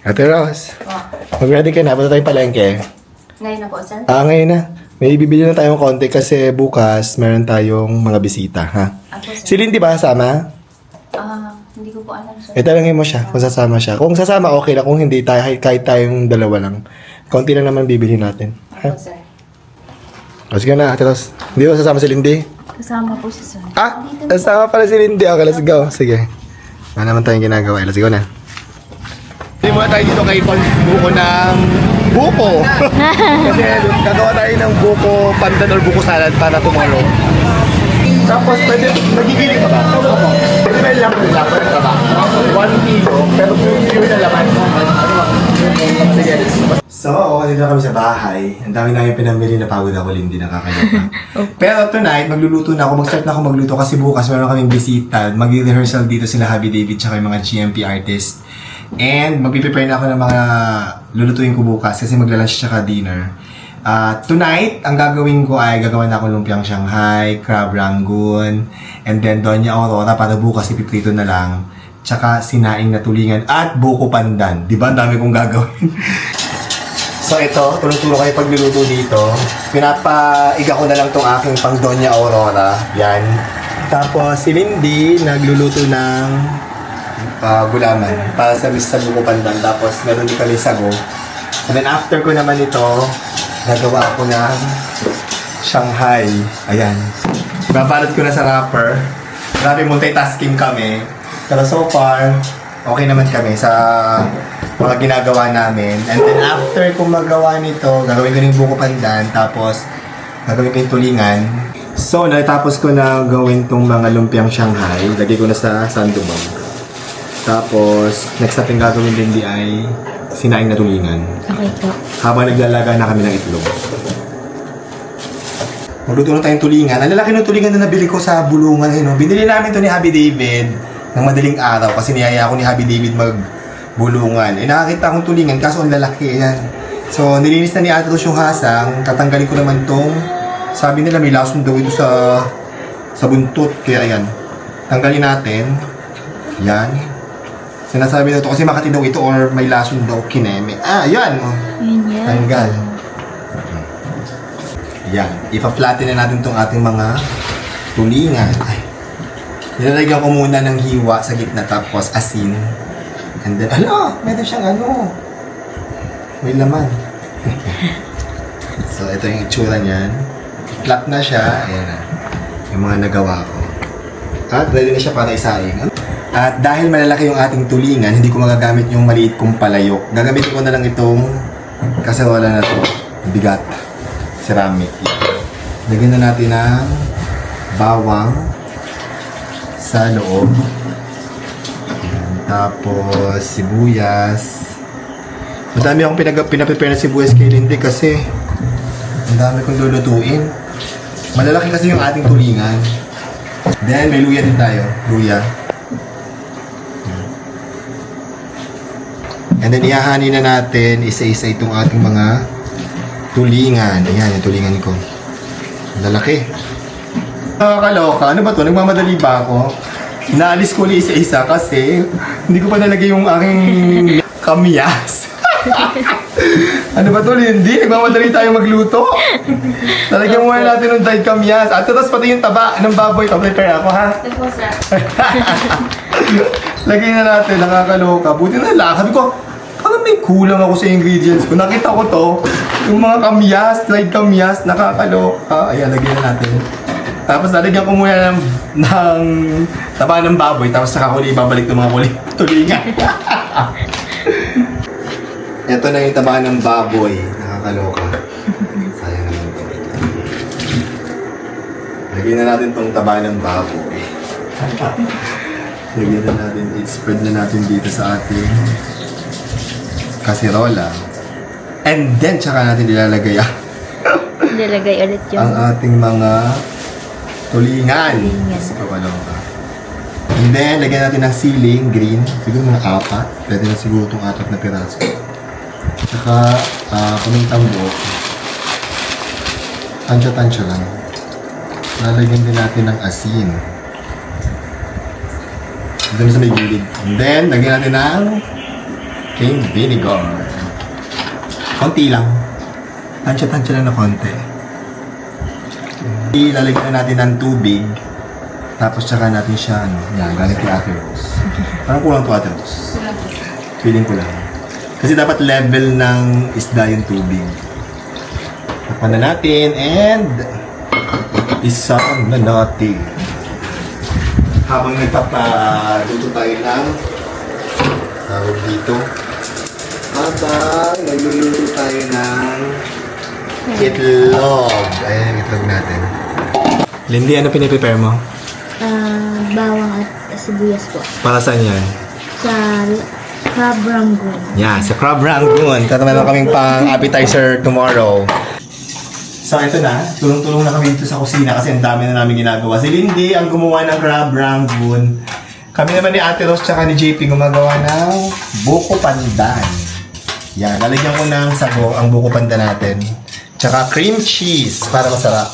Ate Ross, Oh, mag-ready ka na. Punta tayong palengke. ngayon na po, sir. Ah, ngayon na. May bibili na tayong konti kasi bukas meron tayong mga bisita, ha? Ako, sir. Si Lindy ba kasama? Ah, hindi ko po alam, sir. Eh, talangin mo siya kung sasama siya. Kung sasama, okay lang. Kung hindi, tayo, kahit tayong dalawa lang. Konti lang naman bibili natin. Ako, sir. O, sige na, Ate Ross. Hindi ba sasama si Lindy? Kasama po si sir. Ah, kasama pala si Lindy. Okay, let's go. Sige. Ano naman tayong ginagawa? Let's go na. Hindi muna tayo dito kay Pons buko ng buko. Kasi gagawa tayo ng buko pandan or buko salad para tomorrow. Tapos pwede, nagigili ka ba? Opo. Pwede laman lang? Pwede ka ba? One kilo, pero kilo na laman. Sige. So, okay na kami sa bahay. Ang dami namin pinamili na pagod ako, Lindy, nakakaloka. Pero tonight, magluluto na ako. Mag-start na ako magluto kasi bukas meron kaming bisita. Mag-rehearsal dito sila Happy David tsaka yung mga GMP artist. And magpiprepare na ako ng mga lulutuin ko bukas kasi magla-lunch tsaka dinner. Ah, tonight, ang gagawin ko ay gagawa na ako lumpiang Shanghai, crab rangoon, and then Doña Aurora para bukas ipiprito na lang. Tsaka sinaing na tulingan at buko pandan. Di ba? Ang dami kong gagawin. So ito, tulong-tulong kayo pagluluto dito. Pinapaiga ko na lang tong aking pang Doña Aurora. Yan. Tapos si Lindy nagluluto ng ah, gulaman para sa Miss Sabuko Pandan. Tapos meron din kami sago. And then after ko naman ito, nagawa ako ng Shanghai. Ayan. Babalot ko na sa wrapper. Grabe multitasking kami. Pero so far, okay naman kami sa mga ginagawa namin. And then after kong magawa nito, gagawin ko ng buko pandan, tapos gagawin ko yung tulingan. So, natapos ko na gawin tong mga lumpiang Shanghai. Lagay ko na sa sandubang. Tapos, next natin gagawin din di ay sinaing na tulingan. Okay po. Habang naglalaga na kami ng itlog. Magluto na tayong tulingan. Ang lalaki ng tulingan na nabili ko sa bulungan. Eh, no? Binili namin to ni Happy David ng madaling araw kasi niyaya ako ni Happy David magbulungan. Eh, nakakita akong tulingan kaso ang lalaki. Ayan. So, nilinis na ni Ate Rose yung hasang. Tatanggalin ko naman tong sabi nila may lason daw ito sa sa buntot. Kaya ayan. Tanggalin natin. Yan. Sinasabi daw to kasi makati daw ito or may lason daw kineme. Ah, yan. Yun yan. Tanggal. Yan. Ipa-flatten na natin tong ating mga tulingan. Ay. Nilalagyan ko muna ng hiwa sa gitna tapos asin. And then, ala, meron siyang ano. May laman. so, ito yung itsura niyan. Flat na siya. Ayan na. Yung mga nagawa ko. At ready na siya para isaing. At dahil malalaki yung ating tulingan, hindi ko magagamit yung maliit kong palayok. Gagamitin ko na lang itong kaserola na to. Bigat. Ceramic. Lagyan na natin ng bawang sa loob. Tapos sibuyas. Madami akong pinag pinaprepare na sibuyas kay Lindy kasi ang dami kong lulutuin. Malalaki kasi yung ating tulingan. Then, may luya din tayo. Luya. And then, ihahani na natin isa-isa itong ating mga tulingan. Ayan, yung tulingan ko. Ang Lalaki. Nakakaloka. Ano ba to? Nagmamadali ba ako? Naalis ko ulit isa-isa kasi hindi ko pa nalagay yung aking kamyas. ano ba to, Lindy? Nagmamadali tayo magluto. Lalagyan muna natin ng dried kamyas. At tapos pati yung taba ng baboy. Pa-prepare ako, ha? Lagay na natin, nakakaloka. Buti na lang. Sabi ko, parang may kulang ako sa ingredients ko. Nakita ko to, yung mga kamyas, dried kamyas, nakakaloka. Ayan, lagyan na natin. Tapos lalagyan ko muna ng, ng taba ng baboy, tapos saka ko ibabalik ng mga kuli, tulingan. Ito na yung taba ng baboy. Nakakaloka. Sayang naman to. Lagyan na natin tong taba ng baboy. Lagyan na natin, i-spread na natin dito sa ating kasirola. And then, tsaka natin ilalagay ang Nilagay ulit ang ating mga tulingan. Tulingan. Sa. And then, lagyan natin ng ceiling, green. Siguro mga apat. Pwede na siguro itong apat na piraso. Tsaka, uh, pamintang buhok. Tansya-tansya lang. Lalagyan din natin ng asin. Doon sa may gilid. And then, lagyan natin ng ating vinegar. Konti lang. Tansya-tansya lang na konti. Ilalagyan na natin ng tubig. Tapos tsaka natin siya, ano, yan, galing kay Ate Rose. Parang kulang to Ate Rose. Feeling ko lang. Kasi dapat level ng isda yung tubig. Takpan na natin and isang na natin. Habang nagpapaluto tayo ng tawag dito. Habang nagluluto tayo ng itlog. Ayan yung itlog natin. Lindy, ano piniprepare mo? Ah, bawang at sibuyas po. Para saan yan? Sa crab rangoon. Yan, sa Crab Rangoon. Tataman na kaming pang appetizer tomorrow. So, ito na. Tulong-tulong na kami dito sa kusina kasi ang dami na namin ginagawa. Si Lindy ang gumawa ng Crab Rangoon. Kami naman ni Ate Rose tsaka ni JP gumagawa ng buko pandan. Yan, lalagyan ko ng sago ang buko pandan natin. Tsaka cream cheese para masarap.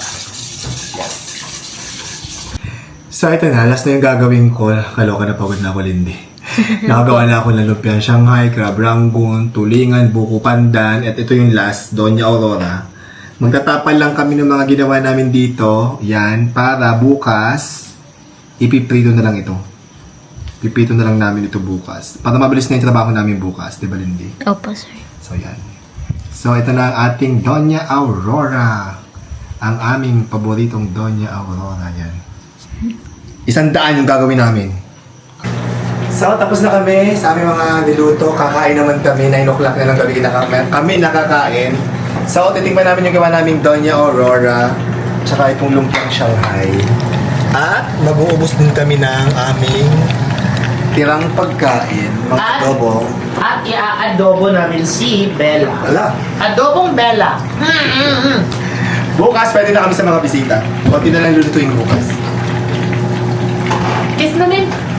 So ito na, last na yung gagawin ko. Kaloka na pagod na ako, Lindy. Nakagawa na ako ng lumpiang Shanghai, crab rangoon, tulingan, buko pandan, at ito yung last, Doña Aurora. Magtatapal lang kami ng mga ginawa namin dito. Yan, para bukas, ipiprito na lang ito. Piprito na lang namin ito bukas. Para mabilis na yung trabaho namin bukas, di ba, Lindy? Opo, sir. So, yan. So, ito na ang ating Doña Aurora. Ang aming paboritong Doña Aurora. Yan. Isang daan yung gagawin namin. So, tapos na kami sa aming mga niluto. Kakain naman kami. 9 o'clock na lang gabi kinaka- kami nakakain. So, titingnan namin yung gawa naming Doña Aurora. Tsaka itong lumpiang Shanghai. At mag-uubos din kami ng aming tirang pagkain, magadobo At, at i-adobo namin si Bella. Wala. Adobong Bella. Mm-mm. Bukas, pwede na kami sa mga bisita. Pati na lang lulutuin bukas. Kiss namin.